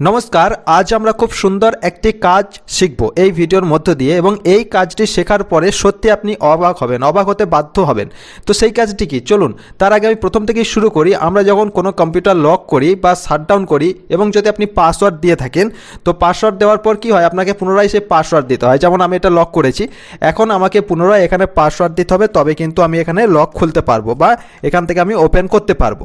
নমস্কার, আজ আমরা খুব সুন্দর একটি কাজ শিখব এই ভিডিওর মধ্য দিয়ে এবং এই কাজটি শেখার পরে সত্যি আপনি অবাক হবেন, অবাক হতে বাধ্য হবেন। তো সেই কাজটি কি? চলুন, তার আগে আমি প্রথম থেকেই শুরু করি, আমরা যখন কোনো কম্পিউটার লক করি বা শাটডাউন করি এবং যদি আপনি পাসওয়ার্ড দিয়ে থাকেন, তো পাসওয়ার্ড দেওয়ার পর কি হয়? আপনাকে পুনরায় সেই পাসওয়ার্ড দিতে হয়। যেমন আমি এটা লক করেছি, এখন আমাকে পুনরায় এখানে পাসওয়ার্ড দিতে হবে, তবে কিন্তু আমি এখানে লক খুলতে পারব বা এখান থেকে আমি ওপেন করতে পারব।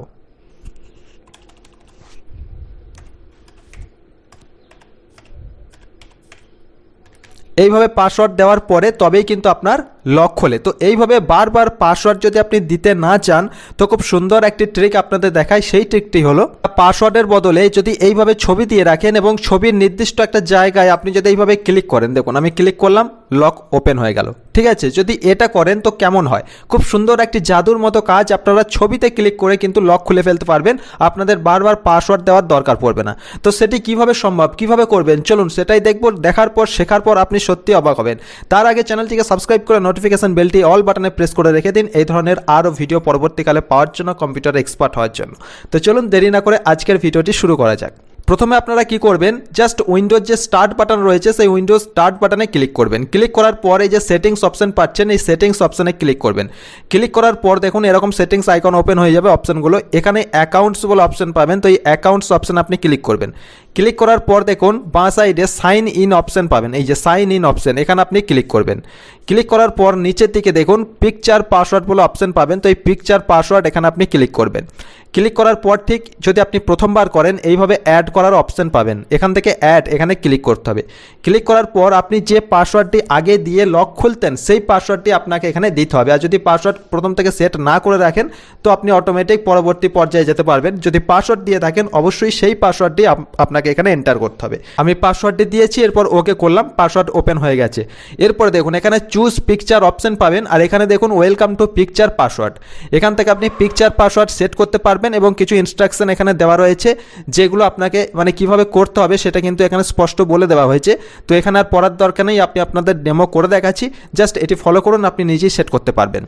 এইভাবে পাসওয়ার্ড দেওয়ার পরে তবেই কিন্তু আপনার লক খোলে। তো এইভাবে বারবার পাসওয়ার্ড যদি আপনি দিতে না চান, তো খুব সুন্দর একটি ট্রিক আপনাদের দেখায় সেই ট্রিকটি হলো, পাসওয়ার্ডের বদলে যদি এইভাবে ছবি দিয়ে রাখেন এবং ছবির নির্দিষ্ট একটা জায়গায় আপনি যদি এইভাবে ক্লিক করেন, দেখুন আমি ক্লিক করলাম, লক ওপেন হয়ে গেল। ঠিক আছে? যদি এটা করেন, তো কেমন হয়? খুব সুন্দর একটি জাদুর মতো কাজ আপনারা ছবিতে ক্লিক করে কিন্তু লক খুলে ফেলতে পারবেন। আপনাদের বারবার পাসওয়ার্ড দেওয়ার দরকার পড়বে না। তো সেটি কীভাবে সম্ভব? কীভাবে করবেন? চলুন সেটাই দেখব, দেখার পর, শেখার পর আপনি সত্যি অবাক হবেন। তার আগে চ্যানেলটিকে সাবস্ক্রাইব করে নোটিফিকেশন বেলটি অল বাটনে প্রেস করে রেখে দিন। এই ধরনের আরও ভিডিও পরবর্তীকালে পাওয়ার জন্য কম্পিউটার এক্সপার্ট হওয়ার জন্য। তো চলুন দেরি না করে আজকের ভিডিওটি শুরু করা যাক। প্রথমে আপনারা কি করবেন জাস্ট উইন্ডোজ যে স্টার্ট বাটন রয়েছে, সেই উইন্ডোজ স্টার্ট বাটনে ক্লিক করবেন। ক্লিক করার পর যে সেটিংস অপশন পাচ্ছেন, এই সেটিংস অপশনে ক্লিক করবেন। ক্লিক করার পর দেখুন, এরকম সেটিংস আইকন ওপেন হয়ে যাবে অপশনগুলো এখানে অ্যাকাউন্টস বলে অপশন পাবেন, তো এই অ্যাকাউন্টস অপশন আপনি ক্লিক করবেন। ক্লিক করার পর দেখুন, বাঁ সাইডে সাইন ইন অপশন পাবেন। এই যে সাইন ইন অপশন, এখানে আপনি ক্লিক করবেন। ক্লিক করার পর নিচের দিকে দেখুন পিকচার পাসওয়ার্ড বলে অপশন পাবেন। তো এই পিকচার পাসওয়ার্ড এখানে আপনি ক্লিক করবেন। ক্লিক করার পর ঠিক যদি আপনি প্রথমবার করেন, এইভাবে অ্যাড করার অপশন পাবেন। এখান থেকে অ্যাড এখানে ক্লিক করতে হবে। ক্লিক করার পর আপনি যে পাসওয়ার্ডটি আগে দিয়ে লক খুলতেন, সেই পাসওয়ার্ডটি আপনাকে এখানে দিতে হবে। আর যদি পাসওয়ার্ড প্রথম থেকে সেট না করে রাখেন, তো আপনি অটোমেটিক পরবর্তী পর্যায়ে যেতে পারবেন। যদি পাসওয়ার্ড দিয়ে থাকেন, অবশ্যই সেই পাসওয়ার্ডটি আপ- আপনাকে এখানে এন্টার করতে হবে। আমি পাসওয়ার্ডটি দিয়েছি, এরপর ওকে করলাম পাসওয়ার্ড ওপেন হয়ে গেছে। এরপরে দেখুন, এখানে চুজ পিকচার অপশন পাবেন, আর এখানে দেখুন ওয়েলকাম টু পিকচার পাসওয়ার্ড এখান থেকে আপনি পিকচার পাসওয়ার্ড সেট করতে পারবেন এবং কিছু ইনস্ট্রাকশন এখানে দেওয়া রয়েছে, যেগুলো আপনাকে মানে কীভাবে করতে হবে সেটা কিন্তু এখানে স্পষ্ট বলে দেওয়া হয়েছে। তো এখানে আর পড়ার দরকার নেই, আপনি আপনাদের ডেমো করে দেখাচ্ছি জাস্ট এটি ফলো করুন, আপনি নিজেই সেট করতে পারবেন।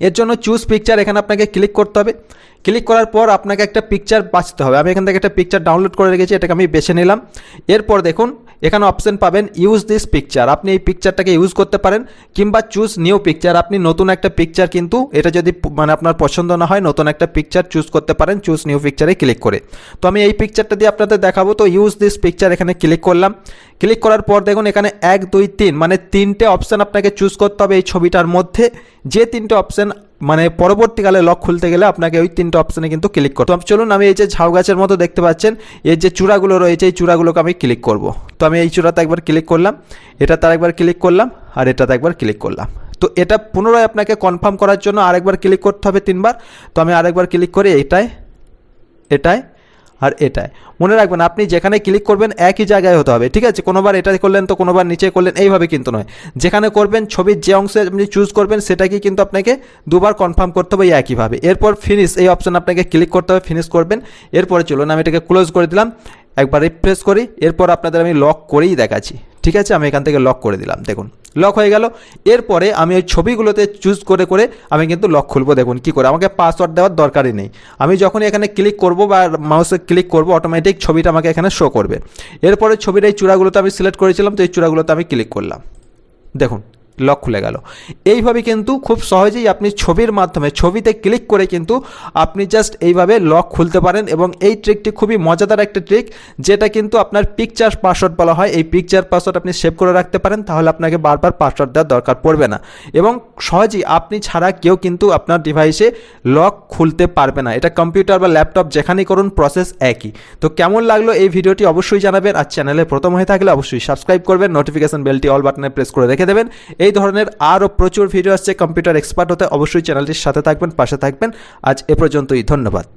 এর জন্য চুজ পিকচার এখানে আপনাকে ক্লিক করতে হবে। ক্লিক করার পর আপনাকে একটা পিকচার বাঁচতে হবে। আমি এখান থেকে একটা পিকচার ডাউনলোড করে রেখেছি, এটাকে আমি বেছে নিলাম। এরপর দেখুন এখানে অপশন পাবেন ইউজ দিস পিকচার আপনি এই পিকচারটাকে ইউজ করতে পারেন, কিংবা চুজ নিউ পিকচার আপনি নতুন একটা পিকচার কিন্তু এটা যদি মানে আপনার পছন্দ না হয়, নতুন একটা পিকচার চুজ করতে পারেন চুজ নিউ পিকচারে ক্লিক করে। তো আমি এই পিকচারটা দিয়ে আপনাদের দেখাবো। তো ইউজ দিস পিকচার এখানে ক্লিক করলাম। ক্লিক করার পর দেখুন এখানে এক, দুই, তিন মানে তিনটে অপশান আপনাকে চুজ করতে হবে এই ছবিটার মধ্যে। যে তিনটে অপশান মানে পরবর্তীকালে লক খুলতে গেলে আপনাকে ওই তিনটা অপশানে কিন্তু ক্লিক করতে হবে। চলুন, আমি এই যে ঝাউ গাছের মতো দেখতে পাচ্ছেন এর যে চূড়াগুলো রয়েছে, এই চূড়াগুলোকে আমি ক্লিক করব। তো আমি এই চূড়াতে একবার ক্লিক করলাম এটা তার একবার ক্লিক করলাম, আর এটাতে একবার ক্লিক করলাম। তো এটা পুনরায় আপনাকে কনফার্ম করার জন্য আরেকবার ক্লিক করতে হবে তিনবার। তো আমি আরেকবার ক্লিক করে, এটায় এটায় আর এটায় মনে রাখবেন, আপনি যেখানে ক্লিক করবেন একই জায়গায় হতে হবে, ঠিক আছে? কোনোবার এটা করলেন তো কোনোবার নিচে করলেন, এইভাবে কিন্তু নয়। যেখানে করবেন, ছবির যে অংশে আপনি চুজ করবেন সেটাকে কিন্তু আপনাকে দুবার কনফার্ম করতে হবে একইভাবে। এরপর ফিনিশ এই অপশান আপনাকে ক্লিক করতে হবে ফিনিশ করবেন। এরপরে চলুন, আমি এটাকে ক্লোজ করে দিলাম, একবার রিফ্রেশ করি, এরপর আপনাদের আমি লক করেই দেখাচ্ছি। ঠিক আছে, আমি এখান থেকে লক করে দিলাম, দেখুন। লক হয়ে গেল, এরপরে আমি ওই ছবিগুলোতে চুজ করে করে আমি কিন্তু লক খুলবো, দেখুন কি করে। আমাকে পাসওয়ার্ড দেওয়ার দরকারই নেই। আমি যখন এখানে ক্লিক করব বা মাউসে ক্লিক করব অটোমেটিক ছবিটা আমাকে এখানে শো করবে। এরপরে ছবির এই চূড়াগুলোতে আমি সিলেক্ট করেছিলাম, তো এই চূড়াগুলোতে আমি ক্লিক করলাম। দেখুন লক খুলে গেল। এইভাবে কিন্তু খুব সহজেই আপনি ছবির মাধ্যমে, ছবিতে ক্লিক করে কিন্তু আপনি জাস্ট এইভাবে লক খুলতে পারেন এবং এই ট্রিকটি খুবই মজাদার একটা ট্রিক যেটা কিন্তু আপনার পিকচার পাসওয়ার্ড বলা হয়। এই পিকচার পাসওয়ার্ড আপনি সেভ করে রাখতে পারেন, তাহলে আপনাকে বারবার পাসওয়ার্ড দেওয়ার দরকার পড়বে না। এবং সহজেই আপনি ছাড়া কেউ কিন্তু আপনার ডিভাইসে লক খুলতে পারবে না। এটা কম্পিউটার বা ল্যাপটপ যেখানেই করুন প্রসেস একই। তো কেমন লাগল এই ভিডিওটি অবশ্যই জানাবেন। আর চ্যানেলে প্রথম হয়ে থাকলে অবশ্যই সাবস্ক্রাইব করবেন নোটিফিকেশন বেলটি অল বাটনে প্রেস করে রেখে দেবেন। এই ধরনের আরও প্রচুর ভিডিও আসছে কম্পিউটার এক্সপার্ট হতে অবশ্যই চ্যানেলটির সাথে থাকবেন, পাশে থাকবেন। আজ এ পর্যন্তই, ধন্যবাদ।